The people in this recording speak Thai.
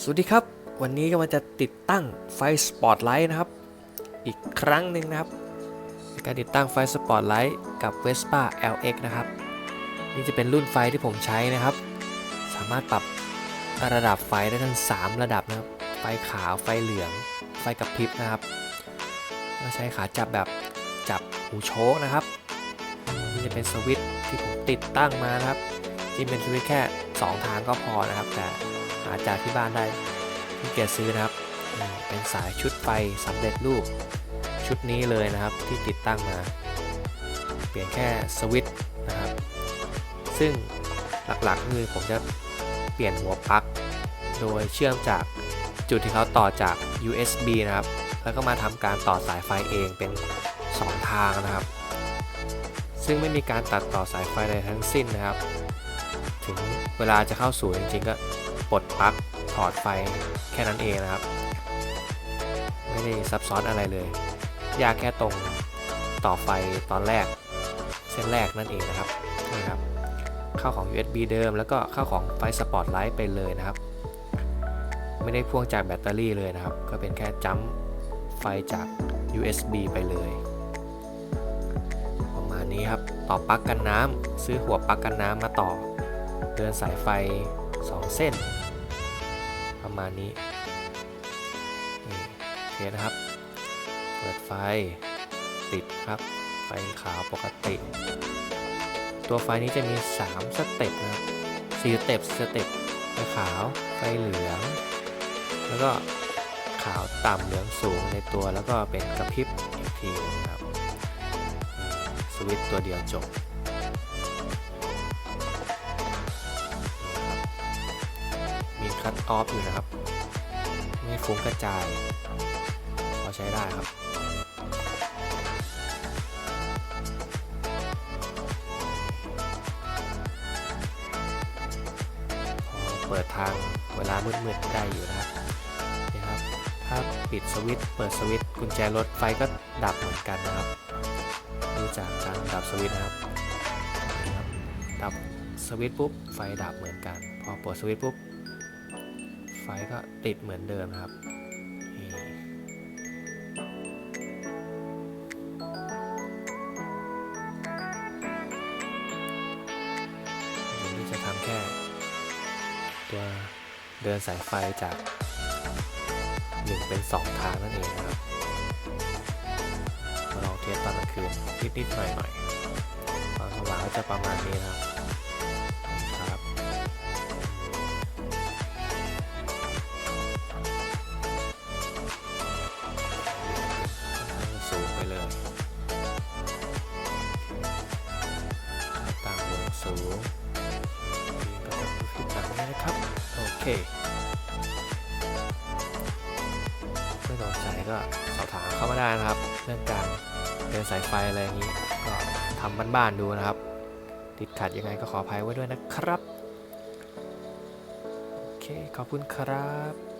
สวัสดีครับ วันนี้ก็มาจะติดตั้งไฟสปอตไลท์นะครับ อีกครั้งหนึ่งนะครับการติดตั้งไฟสปอตไลท์กับ Vespa LX นะครับ นี่จะเป็นรุ่นไฟที่ผมใช้นะครับ สามารถปรับระดับไฟได้ทั้ง 3 ระดับนะครับ ไฟขาวไฟเหลือง ไฟกระพริบนะครับก็ใช้ขาจับแบบจับหูโชกนะครับนี่จะเป็นสวิตช์ที่ผมติดตั้งมานะครับจริงเป็นสวิตช์แค่ 2 ทางก็พอนะครับแต่าจากที่บ้านได้ที่เกียจซื้อนะครับเป็นสายชุดไฟสำเร็จรูปชุดนี้เลยนะครับที่ติดตั้งมา เปลี่ยนแค่สวิตช์นะครับ ซึ่งหลักๆคือผมจะเปลี่ยนหัวปลั๊กโดยเชื่อมจากจุดที่เขาต่อจาก USB นะครับ แล้วก็มาทำการต่อสายไฟเองเป็น 2 ทางนะครับ ซึ่งไม่มีการตัดต่อสายไฟใดทั้งสิ้นนะครับ ถึงเวลาจะเข้าสู่จริงๆก็ ปลดปลั๊กถอดไฟแค่นั้นเองนะครับ ไม่ได้ซับซ้อนอะไรเลย ยากแค่ตรงต่อไฟตอนแรก เส้นแรกนั่นเองนะครับนี่ครับ เข้าของ USB เดิม แล้วก็เข้าของไฟสปอตไลท์ไปเลยนะครับ ไม่ได้พ่วงจากแบตเตอรี่เลยนะครับ ก็เป็นแค่จัมป์ไฟจาก USB ไปเลยประมาณนี้ครับต่อปลั๊กกันน้ำซื้อหัวปลั๊กกันน้ำมาต่อ เดินสายไฟ 2 เส้น ประมาณนี้นี่โอเคนะครับ เปิดไฟติดครับ ไฟขาวปกติ ตัวไฟนี้จะมี 3 สเต็ปนะครับ4สเต็ปสเต็ปไฟขาวไฟเหลือง แล้วก็ขาวต่ำเหลืองสูงในตัวแล้วก็เป็นกระพริบอีกทีนะครับสวิตตัวเดียวจบ คัตออฟอยู่นะครับ ไม่ฟุ้งกระจายพอใช้ได้ครับพอเปิดทางเวลามืดๆได้อยู่นะครับนี่ครับ ถ้าปิดสวิตช์เปิดสวิตช์กุญแจรถไฟก็ดับเหมือนกันนะครับดูจากการดับสวิตช์นะครับนะครับดับสวิตช์ปุ๊บไฟดับเหมือนกัน พอเปิดสวิตช์ปุ๊บ ไฟก็ติดเหมือนเดิมครับนี่เดี๋ยวนี้จะทำแค่ ตัวเดินสายไฟจากหนึ่งเป็นสองทางนั่นเองนะครับ มาลองเทสตอนกลางคืนนิดๆหน่อยๆตอนสว่างก็จะประมาณนี้นะครับ โอเคไม่สนใจก็สอบถามเข้ามาได้นะครับ เรื่องการเดินสายไฟอะไรอย่างนี้ ก็ทำบ้านๆดูนะครับ ติดขัดยังไงก็ขออภัยไว้ด้วยนะครับ โอเค ขอบคุณครับ